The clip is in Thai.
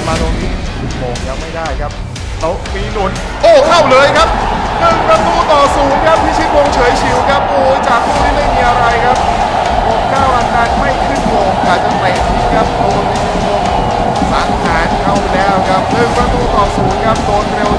นมาตรงนี้ลูมงยังไม่ได้ครับเขามีหนุน โอ้เข้าเลยครับหนึ่งประตูต่อศูนย์ครับพิชิตวงเฉยชิวครับโอ้จากลูกนี้ไม่มีอะไรครับวงเก้าอันนันไม่ขึ้นวงกาจจะเตะทิ้งครับโดนวงสังหารเข้าแล้วครับหนึ่งประตูต่อศูนย์ครับโดนเร็ว